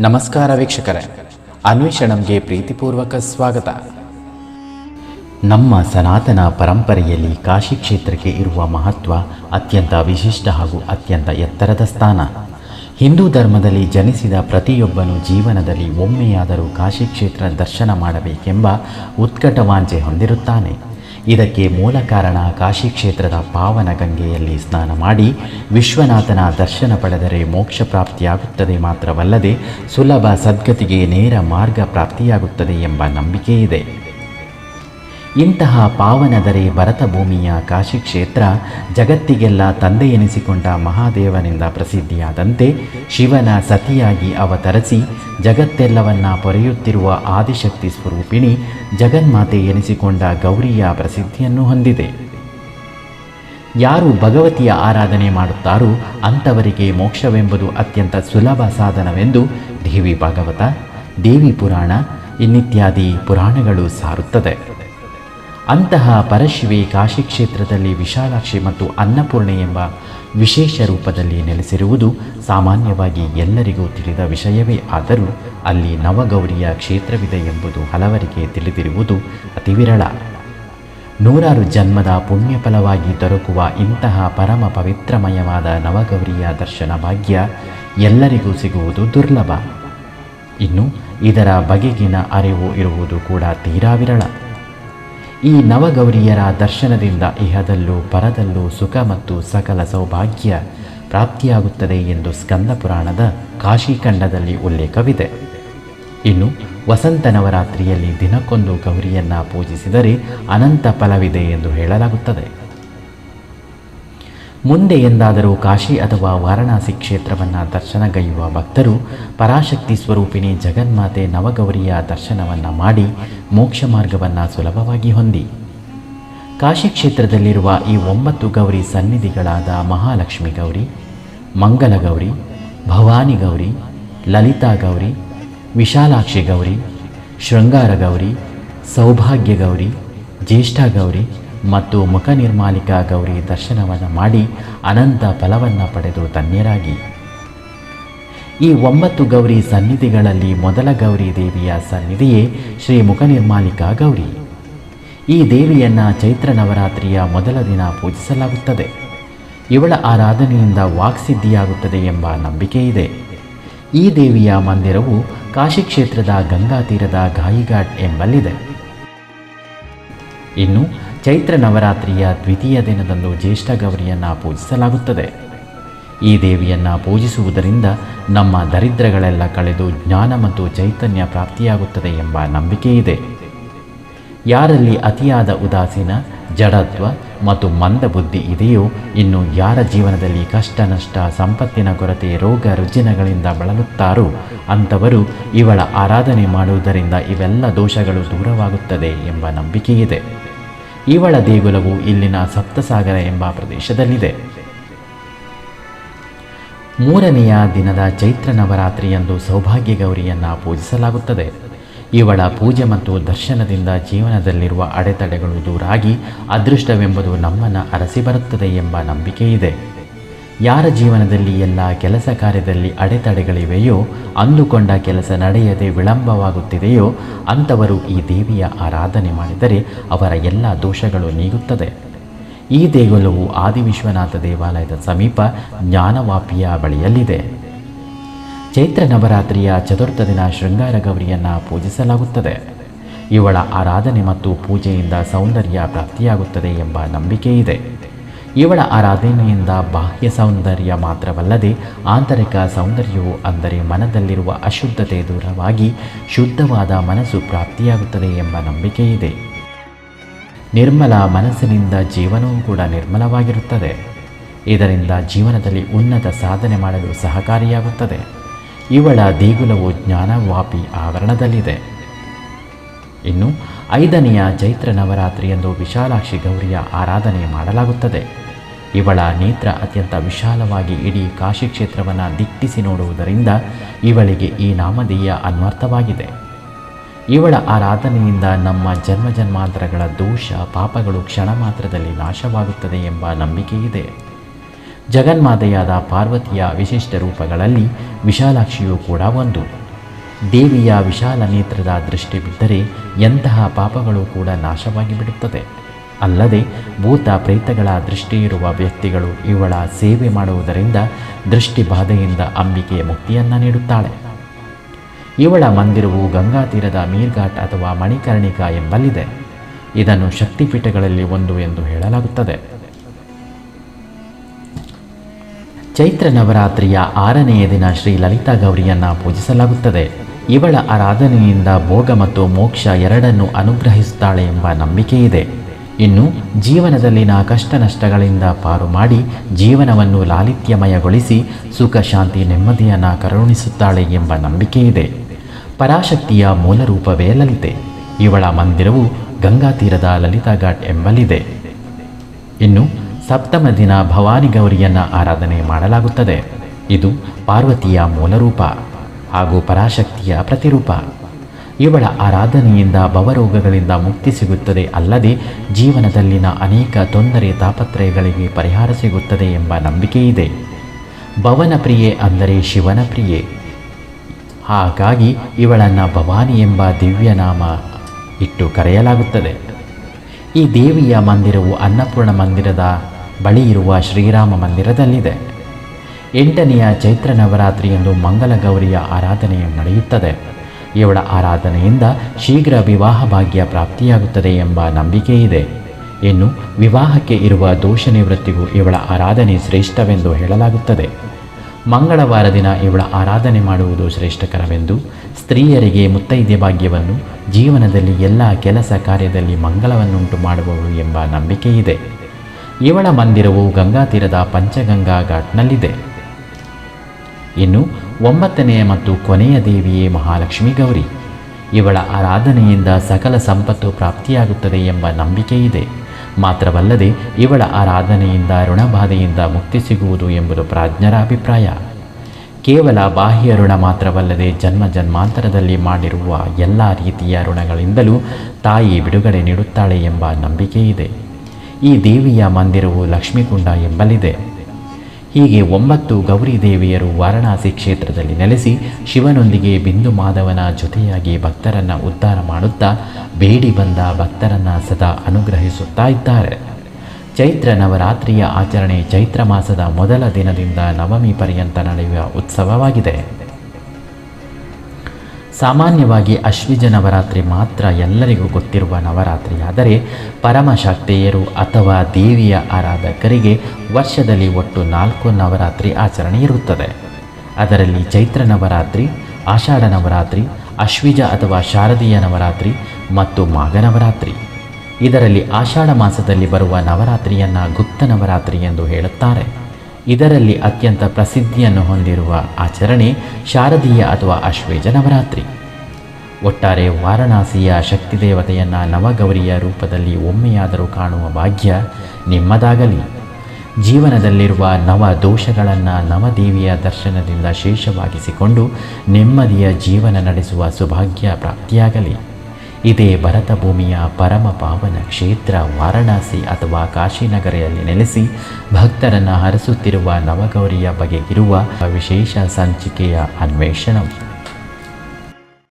ನಮಸ್ಕಾರ ವೀಕ್ಷಕರೇ. ಅನ್ವೇಷಣಂಗೆ ಪ್ರೀತಿಪೂರ್ವಕ ಸ್ವಾಗತ. ನಮ್ಮ ಸನಾತನ ಪರಂಪರೆಯಲ್ಲಿ ಕಾಶಿ ಕ್ಷೇತ್ರಕ್ಕೆ ಇರುವ ಮಹತ್ವ ಅತ್ಯಂತ ವಿಶಿಷ್ಟ ಹಾಗೂ ಅತ್ಯಂತ ಎತ್ತರದ ಸ್ಥಾನ. ಹಿಂದೂ ಧರ್ಮದಲ್ಲಿ ಜನಿಸಿದ ಪ್ರತಿಯೊಬ್ಬನು ಜೀವನದಲ್ಲಿ ಒಮ್ಮೆಯಾದರೂ ಕಾಶಿ ಕ್ಷೇತ್ರ ದರ್ಶನ ಮಾಡಬೇಕೆಂಬ ಉತ್ಕಟವಾಂಚೆ ಹೊಂದಿರುತ್ತಾನೆ. ಇದಕ್ಕೆ ಮೂಲ ಕಾರಣ ಕಾಶಿ ಕ್ಷೇತ್ರದ ಪಾವನ ಗಂಗೆಯಲ್ಲಿ ಸ್ನಾನ ಮಾಡಿ ವಿಶ್ವನಾಥನ ದರ್ಶನ ಪಡೆದರೆ ಮೋಕ್ಷ ಪ್ರಾಪ್ತಿಯಾಗುತ್ತದೆ ಮಾತ್ರವಲ್ಲದೆ ಸುಲಭ ಸದ್ಗತಿಗೆ ನೇರ ಮಾರ್ಗ ಪ್ರಾಪ್ತಿಯಾಗುತ್ತದೆ ಎಂಬ ನಂಬಿಕೆ ಇದೆ. ಇಂತಹ ಪಾವನದರೆ ಭರತ ಭೂಮಿಯ ಕಾಶಿ ಕ್ಷೇತ್ರ ಜಗತ್ತಿಗೆಲ್ಲ ತಂದೆ ಎನಿಸಿಕೊಂಡ ಮಹಾದೇವನಿಂದ ಪ್ರಸಿದ್ಧಿಯಾದಂತೆ ಶಿವನ ಸತಿಯಾಗಿ ಅವತರಿಸಿ ಜಗತ್ತೆಲ್ಲವನ್ನ ಪೊರೆಯುತ್ತಿರುವ ಆದಿಶಕ್ತಿ ಸ್ವರೂಪಿಣಿ ಜಗನ್ಮಾತೆ ಎನಿಸಿಕೊಂಡ ಗೌರಿಯ ಪ್ರಸಿದ್ಧಿಯನ್ನು ಹೊಂದಿದೆ. ಯಾರು ಭಗವತಿಯ ಆರಾಧನೆ ಮಾಡುತ್ತಾರೋ ಅಂಥವರಿಗೆ ಮೋಕ್ಷವೆಂಬುದು ಅತ್ಯಂತ ಸುಲಭ ಸಾಧನವೆಂದು ದೇವಿ ಭಾಗವತ ದೇವಿ ಪುರಾಣ ಇನ್ನಿತ್ಯಾದಿ ಪುರಾಣಗಳು ಸಾರುತ್ತದೆ. ಅಂತಹ ಪರಶಿವೆ ಕಾಶಿ ಕ್ಷೇತ್ರದಲ್ಲಿ ವಿಶಾಲಾಕ್ಷಿ ಮತ್ತು ಅನ್ನಪೂರ್ಣೆ ಎಂಬ ವಿಶೇಷ ರೂಪದಲ್ಲಿ ನೆಲೆಸಿರುವುದು ಸಾಮಾನ್ಯವಾಗಿ ಎಲ್ಲರಿಗೂ ತಿಳಿದ ವಿಷಯವೇ. ಆದರೂ ಅಲ್ಲಿ ನವಗೌರಿಯ ಕ್ಷೇತ್ರವಿದೆ ಎಂಬುದು ಹಲವರಿಗೆ ತಿಳಿದಿರುವುದು ಅತಿ ವಿರಳ. ನೂರಾರು ಜನ್ಮದ ಪುಣ್ಯ ಫಲವಾಗಿ ದೊರಕುವ ಇಂತಹ ಪರಮ ಪವಿತ್ರಮಯವಾದ ನವಗೌರಿಯ ದರ್ಶನ ಭಾಗ್ಯ ಎಲ್ಲರಿಗೂ ಸಿಗುವುದು ದುರ್ಲಭ. ಇನ್ನು ಇದರ ಬಗೆಗಿನ ಅರಿವು ಇರುವುದು ಕೂಡ ತೀರಾ ವಿರಳ. ಈ ನವಗೌರಿಯರ ದರ್ಶನದಿಂದ ಇಹದಲ್ಲೂ ಪರದಲ್ಲೂ ಸುಖ ಮತ್ತು ಸಕಲ ಸೌಭಾಗ್ಯ ಪ್ರಾಪ್ತಿಯಾಗುತ್ತದೆ ಎಂದು ಸ್ಕಂದ ಪುರಾಣದ ಕಾಶಿಖಂಡದಲ್ಲಿ ಉಲ್ಲೇಖವಿದೆ. ಇನ್ನು ವಸಂತ ನವರಾತ್ರಿಯಲ್ಲಿ ದಿನಕ್ಕೊಂದು ಗೌರಿಯನ್ನ ಪೂಜಿಸಿದರೆ ಅನಂತ ಫಲವಿದೆ ಎಂದು ಹೇಳಲಾಗುತ್ತದೆ. ಮುಂದೆ ಎಂದಾದರೂ ಕಾಶಿ ಅಥವಾ ವಾರಣಾಸಿ ಕ್ಷೇತ್ರವನ್ನು ದರ್ಶನಗೈಯುವ ಭಕ್ತರು ಪರಾಶಕ್ತಿ ಸ್ವರೂಪಿಣಿ ಜಗನ್ಮಾತೆ ನವಗೌರಿಯ ದರ್ಶನವನ್ನು ಮಾಡಿ ಮೋಕ್ಷ ಮಾರ್ಗವನ್ನು ಸುಲಭವಾಗಿ ಹೊಂದಿ. ಕಾಶಿ ಕ್ಷೇತ್ರದಲ್ಲಿರುವ ಈ ಒಂಬತ್ತು ಗೌರಿ ಸನ್ನಿಧಿಗಳಾದ ಮಹಾಲಕ್ಷ್ಮಿ ಗೌರಿ, ಮಂಗಲ ಗೌರಿ, ಭವಾನಿ ಗೌರಿ, ಲಲಿತಾ ಗೌರಿ, ವಿಶಾಲಾಕ್ಷಿ ಗೌರಿ, ಶೃಂಗಾರ ಗೌರಿ, ಸೌಭಾಗ್ಯ ಗೌರಿ, ಜ್ಯೇಷ್ಠ ಗೌರಿ ಮತ್ತು ಮುಖ ನಿರ್ಮಾಲಿಕಾ ಗೌರಿ ದರ್ಶನವನ್ನು ಮಾಡಿ ಅನಂತ ಫಲವನ್ನು ಪಡೆದು ಧನ್ಯರಾಗಿ. ಈ ಒಂಬತ್ತು ಗೌರಿ ಸನ್ನಿಧಿಗಳಲ್ಲಿ ಮೊದಲ ಗೌರಿ ದೇವಿಯ ಸನ್ನಿಧಿಯೇ ಶ್ರೀ ಮುಖ ನಿರ್ಮಾಲಿಕಾ ಗೌರಿ. ಈ ದೇವಿಯನ್ನು ಚೈತ್ರ ನವರಾತ್ರಿಯ ಮೊದಲ ದಿನ ಪೂಜಿಸಲಾಗುತ್ತದೆ. ಇವಳ ಆರಾಧನೆಯಿಂದ ವಾಕ್ಸಿದ್ಧಿಯಾಗುತ್ತದೆ ಎಂಬ ನಂಬಿಕೆ ಇದೆ ಈ ದೇವಿಯ ಮಂದಿರವು ಕಾಶಿ ಕ್ಷೇತ್ರದ ಗಂಗಾ ತೀರದ ಗಾಯಿಘಾಟ್ ಎಂಬಲ್ಲಿದೆ. ಇನ್ನು ಚೈತ್ರ ನವರಾತ್ರಿಯ ದ್ವಿತೀಯ ದಿನದಂದು ಜ್ಯೇಷ್ಠ ಗೌರಿಯನ್ನು ಪೂಜಿಸಲಾಗುತ್ತದೆ. ಈ ದೇವಿಯನ್ನು ಪೂಜಿಸುವುದರಿಂದ ನಮ್ಮ ದರಿದ್ರಗಳೆಲ್ಲ ಕಳೆದು ಜ್ಞಾನ ಮತ್ತು ಚೈತನ್ಯ ಪ್ರಾಪ್ತಿಯಾಗುತ್ತದೆ ಎಂಬ ನಂಬಿಕೆ ಇದೆ ಯಾರಲ್ಲಿ ಅತಿಯಾದ ಉದಾಸೀನ, ಜಡತ್ವ ಮತ್ತು ಮಂದ ಬುದ್ಧಿ ಇದೆಯೋ ಇನ್ನು ಯಾರ ಜೀವನದಲ್ಲಿ ಕಷ್ಟ ನಷ್ಟ, ಸಂಪತ್ತಿನ ಕೊರತೆ, ರೋಗ, ರುಜಿನಗಳಿಂದ ಬಳಲುತ್ತಾರೋ ಅಂಥವರು ಇವಳ ಆರಾಧನೆ ಮಾಡುವುದರಿಂದ ಇವೆಲ್ಲ ದೋಷಗಳು ದೂರವಾಗುತ್ತದೆ ಎಂಬ ನಂಬಿಕೆ ಇದೆ ಇವಳ ದೇಗುಲವು ಇಲ್ಲಿನ ಸಪ್ತಸಾಗರ ಎಂಬ ಪ್ರದೇಶದಲ್ಲಿದೆ. ಮೂರನೆಯ ದಿನದ ಚೈತ್ರ ನವರಾತ್ರಿಯಂದು ಸೌಭಾಗ್ಯ ಗೌರಿಯನ್ನು ಪೂಜಿಸಲಾಗುತ್ತದೆ. ಇವಳ ಪೂಜೆ ಮತ್ತು ದರ್ಶನದಿಂದ ಜೀವನದಲ್ಲಿರುವ ಅಡೆತಡೆಗಳು ದೂರಾಗಿ ಅದೃಷ್ಟವೆಂಬುದು ನಮ್ಮನ್ನು ಅರಸಿ ಬರುತ್ತದೆ ಎಂಬ ನಂಬಿಕೆ ಇದೆ ಯಾರ ಜೀವನದಲ್ಲಿ ಎಲ್ಲ ಕೆಲಸ ಕಾರ್ಯದಲ್ಲಿ ಅಡೆತಡೆಗಳಿವೆಯೋ, ಅಂದುಕೊಂಡ ಕೆಲಸ ನಡೆಯದೆ ವಿಳಂಬವಾಗುತ್ತಿದೆಯೋ, ಅಂಥವರು ಈ ದೇವಿಯ ಆರಾಧನೆ ಮಾಡಿದರೆ ಅವರ ಎಲ್ಲ ದೋಷಗಳು ನೀಗುತ್ತದೆ. ಈ ದೇಗುಲವು ಆದಿವಿಶ್ವನಾಥ ದೇವಾಲಯದ ಸಮೀಪ ಜ್ಞಾನವಾಪಿಯ ಬಳಿಯಲ್ಲಿದೆ. ಚೈತ್ರ ನವರಾತ್ರಿಯ ಚತುರ್ಥ ದಿನ ಶೃಂಗಾರ ಗೌರಿಯನ್ನು ಪೂಜಿಸಲಾಗುತ್ತದೆ. ಇವಳ ಆರಾಧನೆ ಮತ್ತು ಪೂಜೆಯಿಂದ ಸೌಂದರ್ಯ ಪ್ರಾಪ್ತಿಯಾಗುತ್ತದೆ ಎಂಬ ನಂಬಿಕೆ ಇದೆ ಇವಳ ಆರಾಧನೆಯಿಂದ ಬಾಹ್ಯ ಸೌಂದರ್ಯ ಮಾತ್ರವಲ್ಲದೆ ಆಂತರಿಕ ಸೌಂದರ್ಯವು ಅಂದರೆ ಮನದಲ್ಲಿರುವ ಅಶುದ್ಧತೆ ದೂರವಾಗಿ ಶುದ್ಧವಾದ ಮನಸ್ಸು ಪ್ರಾಪ್ತಿಯಾಗುತ್ತದೆ ಎಂಬ ನಂಬಿಕೆ ಇದೆ. ನಿರ್ಮಲ ಮನಸ್ಸಿನಿಂದ ಜೀವನವೂ ಕೂಡ ನಿರ್ಮಲವಾಗಿರುತ್ತದೆ. ಇದರಿಂದ ಜೀವನದಲ್ಲಿ ಉನ್ನತ ಸಾಧನೆ ಮಾಡಲು ಸಹಕಾರಿಯಾಗುತ್ತದೆ. ಇವಳ ದೇಗುಲವು ಜ್ಞಾನವಾಪಿ ಆವರಣದಲ್ಲಿದೆ. ಇನ್ನು ಐದನೆಯ ಚೈತ್ರ ನವರಾತ್ರಿಯಂದು ವಿಶಾಲಾಕ್ಷಿ ಗೌರಿಯ ಆರಾಧನೆ ಮಾಡಲಾಗುತ್ತದೆ. ಇವಳ ನೇತ್ರ ಅತ್ಯಂತ ವಿಶಾಲವಾಗಿ ಇಡೀ ಕಾಶಿ ಕ್ಷೇತ್ರವನ್ನು ದಿಟ್ಟಿಸಿ ನೋಡುವುದರಿಂದ ಇವಳಿಗೆ ಈ ನಾಮಧೇಯ ಅನ್ವರ್ಥವಾಗಿದೆ. ಇವಳ ಆರಾಧನೆಯಿಂದ ನಮ್ಮ ಜನ್ಮ ಜನ್ಮಾಂತರಗಳ ದೋಷ, ಪಾಪಗಳು ಕ್ಷಣ ಮಾತ್ರದಲ್ಲಿ ನಾಶವಾಗುತ್ತದೆ ಎಂಬ ನಂಬಿಕೆಯಿದೆ ಜಗನ್ಮಾತೆಯಾದ ಪಾರ್ವತಿಯ ವಿಶಿಷ್ಟ ರೂಪಗಳಲ್ಲಿ ವಿಶಾಲಾಕ್ಷಿಯೂ ಕೂಡ ಒಂದು. ದೇವಿಯ ವಿಶಾಲ ನೇತ್ರದ ದೃಷ್ಟಿ ಬಿದ್ದರೆ ಎಂತಹ ಪಾಪಗಳು ಕೂಡ ನಾಶವಾಗಿ ಬಿಡುತ್ತದೆ ಅಲ್ಲದೆ ಭೂತ ಪ್ರೇತಗಳ ದೃಷ್ಟಿ ಇರುವ ವ್ಯಕ್ತಿಗಳು ಇವಳ ಸೇವೆ ಮಾಡುವುದರಿಂದ ದೃಷ್ಟಿ ಬಾಧೆಯಿಂದ ಅಂಬಿಕೆ ಮುಕ್ತಿಯನ್ನು ನೀಡುತ್ತಾಳೆ. ಇವಳ ಮಂದಿರವು ಗಂಗಾ ತೀರದ ಮೀರ್ಘಾಟ್ ಅಥವಾ ಮಣಿಕರ್ಣಿಕಾ ಎಂಬಲ್ಲಿದೆ. ಇದನ್ನು ಶಕ್ತಿಪೀಠಗಳಲ್ಲಿ ಒಂದು ಎಂದು ಹೇಳಲಾಗುತ್ತದೆ. ಚೈತ್ರ ನವರಾತ್ರಿಯ ಆರನೆಯ ದಿನ ಶ್ರೀ ಲಲಿತಾ ಗೌರಿಯನ್ನು ಪೂಜಿಸಲಾಗುತ್ತದೆ. ಇವಳ ಆರಾಧನೆಯಿಂದ ಭೋಗ ಮತ್ತು ಮೋಕ್ಷ ಎರಡನ್ನು ಅನುಗ್ರಹಿಸುತ್ತಾಳೆ ಎಂಬ ನಂಬಿಕೆ ಇದೆ. ಇನ್ನು ಜೀವನದಲ್ಲಿನ ಕಷ್ಟ ನಷ್ಟಗಳಿಂದ ಪಾರು ಮಾಡಿ ಜೀವನವನ್ನು ಲಾಲಿತ್ಯಮಯಗೊಳಿಸಿ ಸುಖ, ಶಾಂತಿ, ನೆಮ್ಮದಿಯನ್ನು ಕರುಣಿಸುತ್ತಾಳೆ ಎಂಬ ನಂಬಿಕೆ ಇದೆ. ಪರಾಶಕ್ತಿಯ ಮೂಲ ರೂಪವೇ ಲಲಿತೆ. ಇವಳ ಮಂದಿರವು ಗಂಗಾ ತೀರದ ಲಲಿತಾ ಘಾಟ್ ಎಂಬಲ್ಲಿದೆ. ಇನ್ನು ಸಪ್ತಮ ದಿನ ಭವಾನಿ ಗೌರಿಯನ್ನು ಆರಾಧನೆ ಮಾಡಲಾಗುತ್ತದೆ. ಇದು ಪಾರ್ವತಿಯ ಮೂಲರೂಪ ಹಾಗೂ ಪರಾಶಕ್ತಿಯ ಪ್ರತಿರೂಪ. ಇವಳ ಆರಾಧನೆಯಿಂದ ಭವರೋಗಗಳಿಂದ ಮುಕ್ತಿ ಸಿಗುತ್ತದೆ ಅಲ್ಲದೆ ಜೀವನದಲ್ಲಿನ ಅನೇಕ ತೊಂದರೆ ತಾಪತ್ರಯಗಳಿಗೆ ಪರಿಹಾರ ಸಿಗುತ್ತದೆ ಎಂಬ ನಂಬಿಕೆ ಇದೆ ಭವನ ಪ್ರಿಯೆ ಅಂದರೆ ಶಿವನ ಪ್ರಿಯೆ. ಹಾಗಾಗಿ ಇವಳನ್ನು ಭವಾನಿ ಎಂಬ ದಿವ್ಯನಾಮ ಇಟ್ಟು ಕರೆಯಲಾಗುತ್ತದೆ. ಈ ದೇವಿಯ ಮಂದಿರವು ಅನ್ನಪೂರ್ಣ ಮಂದಿರದ ಬಳಿ ಇರುವ ಶ್ರೀರಾಮ ಮಂದಿರದಲ್ಲಿದೆ. ಎಂಟನೆಯ ಚೈತ್ರ ನವರಾತ್ರಿಯಂದು ಮಂಗಲ ಗೌರಿಯ ಆರಾಧನೆಯು ನಡೆಯುತ್ತದೆ. ಇವಳ ಆರಾಧನೆಯಿಂದ ಶೀಘ್ರ ವಿವಾಹ ಭಾಗ್ಯ ಪ್ರಾಪ್ತಿಯಾಗುತ್ತದೆ ಎಂಬ ನಂಬಿಕೆ ಇದೆ. ಇನ್ನು ವಿವಾಹಕ್ಕೆ ಇರುವ ದೋಷ ನಿವೃತ್ತಿಗೂ ಇವಳ ಆರಾಧನೆ ಶ್ರೇಷ್ಠವೆಂದು ಹೇಳಲಾಗುತ್ತದೆ. ಮಂಗಳವಾರ ದಿನ ಇವಳ ಆರಾಧನೆ ಮಾಡುವುದು ಶ್ರೇಷ್ಠಕರವೆಂದು ಸ್ತ್ರೀಯರಿಗೆ ಮುತ್ತೈದೆ ಭಾಗ್ಯವನ್ನು, ಜೀವನದಲ್ಲಿ ಎಲ್ಲ ಕೆಲಸ ಕಾರ್ಯದಲ್ಲಿ ಮಂಗಳವನ್ನುಂಟು ಮಾಡುವವು ಎಂಬ ನಂಬಿಕೆ ಇದೆ. ಇವಳ ಮಂದಿರವು ಗಂಗಾ ತೀರದ ಪಂಚಗಂಗಾ ಘಾಟ್ನಲ್ಲಿದೆ. ಇನ್ನು ಒಂಬತ್ತನೆಯ ಮತ್ತು ಕೊನೆಯ ದೇವಿಯೇ ಮಹಾಲಕ್ಷ್ಮಿ ಗೌರಿ. ಇವಳ ಆರಾಧನೆಯಿಂದ ಸಕಲ ಸಂಪತ್ತು ಪ್ರಾಪ್ತಿಯಾಗುತ್ತದೆ ಎಂಬ ನಂಬಿಕೆ ಇದೆ ಮಾತ್ರವಲ್ಲದೆ ಇವಳ ಆರಾಧನೆಯಿಂದ ಋಣಬಾಧೆಯಿಂದ ಮುಕ್ತಿ ಸಿಗುವುದು ಎಂಬುದು ಪ್ರಾಜ್ಞರ ಅಭಿಪ್ರಾಯ. ಕೇವಲ ಬಾಹ್ಯ ಋಣ ಮಾತ್ರವಲ್ಲದೆ ಜನ್ಮ ಜನ್ಮಾಂತರದಲ್ಲಿ ಮಾಡಿರುವ ಎಲ್ಲ ರೀತಿಯ ಋಣಗಳಿಂದಲೂ ತಾಯಿ ಬಿಡುಗಡೆ ನೀಡುತ್ತಾಳೆ ಎಂಬ ನಂಬಿಕೆ ಇದೆ ಈ ದೇವಿಯ ಮಂದಿರವು ಲಕ್ಷ್ಮೀಕುಂಡ ಎಂಬಲ್ಲಿದೆ. ಹೀಗೆ ಒಂಬತ್ತು ಗೌರಿ ದೇವಿಯರು ವಾರಣಾಸಿ ಕ್ಷೇತ್ರದಲ್ಲಿ ನೆಲೆಸಿ ಶಿವನೊಂದಿಗೆ ಬಿಂದು ಮಾಧವನ ಜೊತೆಯಾಗಿ ಭಕ್ತರನ್ನು ಉದ್ಧಾರ ಮಾಡುತ್ತಾ ಬೇಡಿ ಬಂದ ಭಕ್ತರನ್ನು ಸದಾ ಅನುಗ್ರಹಿಸುತ್ತಾ ಇದ್ದಾರೆ. ಚೈತ್ರ ನವರಾತ್ರಿಯ ಆಚರಣೆ ಚೈತ್ರ ಮಾಸದ ಮೊದಲ ದಿನದಿಂದ ನವಮಿ ಪರ್ಯಂತ ನಡೆಯುವ ಉತ್ಸವವಾಗಿದೆ. ಸಾಮಾನ್ಯವಾಗಿ ಅಶ್ವಿಜ ನವರಾತ್ರಿ ಮಾತ್ರ ಎಲ್ಲರಿಗೂ ಗೊತ್ತಿರುವ ನವರಾತ್ರಿಯಾದರೆ ಪರಮಶಕ್ತಿಯರು ಅಥವಾ ದೇವಿಯ ಆರಾಧಕರಿಗೆ ವರ್ಷದಲ್ಲಿ ಒಟ್ಟು ನಾಲ್ಕು ನವರಾತ್ರಿ ಆಚರಣೆ ಇರುತ್ತದೆ. ಅದರಲ್ಲಿ ಚೈತ್ರ ನವರಾತ್ರಿ, ಆಷಾಢ ನವರಾತ್ರಿ, ಅಶ್ವಿಜ ಅಥವಾ ಶಾರದೀಯ ನವರಾತ್ರಿ ಮತ್ತು ಮಾಘ ನವರಾತ್ರಿ. ಇದರಲ್ಲಿ ಆಷಾಢ ಮಾಸದಲ್ಲಿ ಬರುವ ನವರಾತ್ರಿಯನ್ನು ಗುಪ್ತ ನವರಾತ್ರಿ ಎಂದು ಹೇಳುತ್ತಾರೆ. ಇದರಲ್ಲಿ ಅತ್ಯಂತ ಪ್ರಸಿದ್ಧಿಯನ್ನು ಹೊಂದಿರುವ ಆಚರಣೆ ಶಾರದೀಯ ಅಥವಾ ಅಶ್ವೇಜ ನವರಾತ್ರಿ. ಒಟ್ಟಾರೆ ವಾರಣಾಸಿಯ ಶಕ್ತಿ ದೇವತೆಯನ್ನು ನವಗೌರಿಯ ರೂಪದಲ್ಲಿ ಒಮ್ಮೆಯಾದರೂ ಕಾಣುವ ಭಾಗ್ಯ ನಿಮ್ಮದಾಗಲಿ. ಜೀವನದಲ್ಲಿರುವ ನವ ದೋಷಗಳನ್ನು ನವದೇವಿಯ ದರ್ಶನದಿಂದ ಶೇಷವಾಗಿಸಿಕೊಂಡು ನೆಮ್ಮದಿಯ ಜೀವನ ನಡೆಸುವ ಸೌಭಾಗ್ಯ ಪ್ರಾಪ್ತಿಯಾಗಲಿ. ಇದೇ ಭರತ ಭೂಮಿಯ ಪರಮ ಪಾವನ ಕ್ಷೇತ್ರ, ವಾರಣಾಸಿ ಅಥವಾ ಕಾಶಿನಗರಿಯಲ್ಲಿ ನೆಲೆಸಿ ಭಕ್ತರನ್ನು ಹರಸುತ್ತಿರುವ ನವಗೌರಿಯ ಬಗೆಗಿರುವ ವಿಶೇಷ ಸಂಚಿಕೆಯ ಅನ್ವೇಷಣೆ.